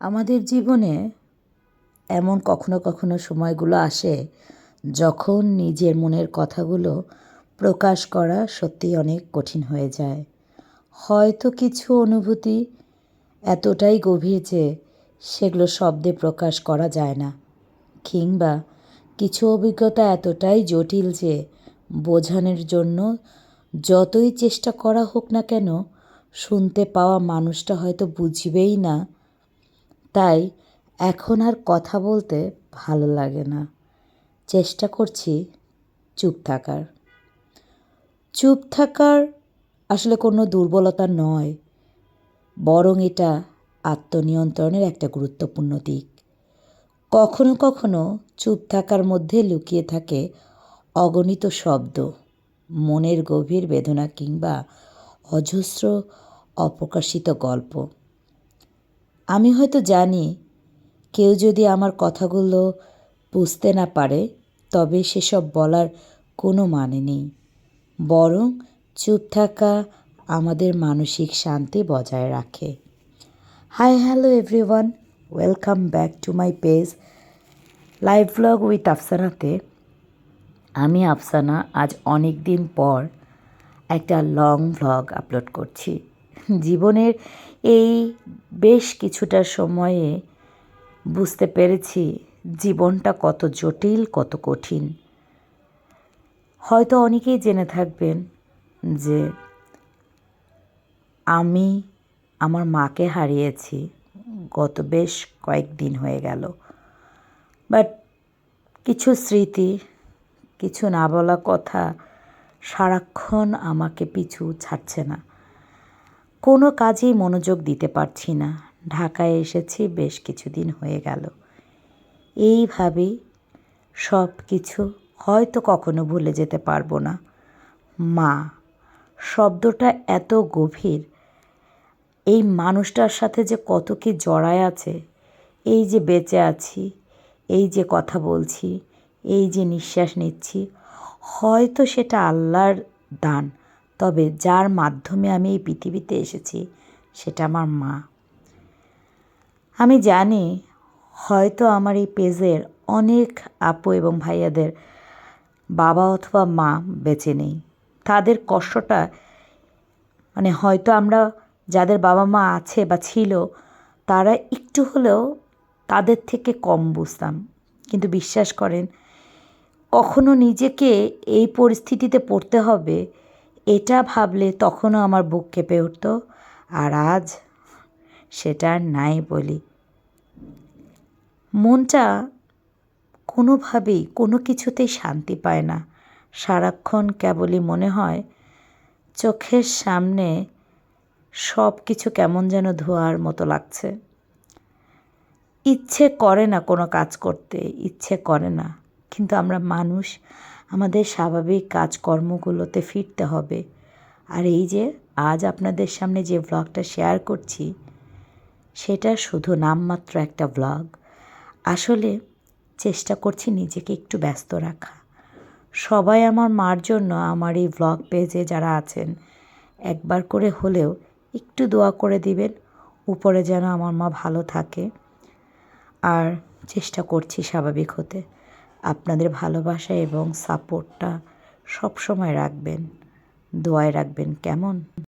আমাদের জীবনে এমন কখনো কখনো সময়গুলো আসে যখন নিজের মনের কথাগুলো প্রকাশ করা সত্যিই অনেক কঠিন হয়ে যায়। হয়তো কিছু অনুভূতি এতটাই গভীর যে সেগুলো শব্দে প্রকাশ করা যায় না, কিংবা কিছু অভিজ্ঞতা এতটাই জটিল যে বোঝানোর জন্য যতই চেষ্টা করা হোক না কেন, শুনতে পাওয়া মানুষটা হয়তো বুঝবেই না তাই এখন আর কথা বলতে ভালো লাগে না। চেষ্টা করছি চুপ থাকার। চুপ থাকার আসলে কোনো দুর্বলতা নয়, বরং এটা আত্মনিয়ন্ত্রণের একটা গুরুত্বপূর্ণ দিক। কখনো কখনো চুপ থাকার মধ্যে লুকিয়ে থাকে অগণিত শব্দ, মনের গভীর বেদনা কিংবা অজস্র অপ্রকাশিত গল্প। আমি হয়তো জানি কেউ যদি আমার কথাগুলো বুঝতে না পারে, তবে সেসব বলার কোনো মানে নেই। বরং চুপ থাকা আমাদের মানসিক শান্তি বজায় রাখে। Hi, hello everyone, welcome back to my page live blog with আফসানাতে। আমি আফসানা, আজ অনেক দিন পর একটা লং ভ্লগ আপলোড করছি। জীবনের এই বেশ কিছুটা সময়ে বুঝতে পেরেছি জীবনটা কত জটিল, কত কঠিন। হয়তো অনেকেই জেনে থাকবেন যে আমি আমার মাকে হারিয়েছি, গত বেশ কয়েকদিন হয়ে গেল। বাট কিছু স্মৃতি, কিছু না বলা কথা সারাক্ষণ আমাকে পিছু ছাড়ছে না। কোনো কাজেই মনোযোগ দিতে পারছি না। ঢাকায় এসেছি, বেশ কিছুদিন হয়ে গেল। এইভাবেই সব কিছু হয়তো কখনো ভুলে যেতে পারব না। মা, শব্দটা এত গভীর। এই মানুষটার সাথে যে কত কি জড়ায় আছে, এই যে বেঁচে আছি, এই যে কথা বলছি, এই যে নিঃশ্বাস নিচ্ছি, হয়তো সেটা আল্লাহর দান। তবে যার মাধ্যমে আমি এই পৃথিবীতে এসেছি, সেটা আমার মা। আমি জানি হয়তো আমার এই পেজের অনেক আপু এবং ভাইয়াদের বাবা অথবা মা বেঁচে নেই। তাদের কষ্টটা মানে হয়তো আমরা যাদের বাবা মা আছে বা ছিল, তারা একটু হলেও তাদের থেকে কম বুঝতাম। কিন্তু বিশ্বাস করেন, কখনো নিজেকে এই পরিস্থিতিতে পড়তে হবে এটা ভাবলে তখনও আমার বুক কেঁপে উঠত, আর আজ সেটা নাই বলি। মনটা কোনোভাবেই, কোনো কিছুতেই শান্তি পায় না। সারাক্ষণ কেবলই মনে হয়, চোখের সামনে সব কিছু কেমন যেন ধোয়ার মতো লাগছে। ইচ্ছে করে না কোনো কাজ করতে, ইচ্ছে করে না। কিন্তু আমরা মানুষ আমাদের স্বাভাবিক কাজকর্মগুলোতে ফিরতে হবে। আর এই যে, আজ আপনাদের সামনে যে ব্লগটা শেয়ার করছি, সেটা শুধু নামমাত্র একটা ব্লগ আসলে চেষ্টা করছি নিজেকে একটু ব্যস্ত রাখা। সবাই আমার মার জন্য আমার এই ব্লগ পেজে যারা আছেন, একবার করে হলেও একটু দোয়া করে দিবেন, উপরে যেন আমার মা ভালো থাকে। আর চেষ্টা করছি স্বাভাবিক হতে। আপনাদের ভালোবাসা এবং সাপোর্টটা সবসময় রাখবেন দোয়ায় রাখবেন। কেমন?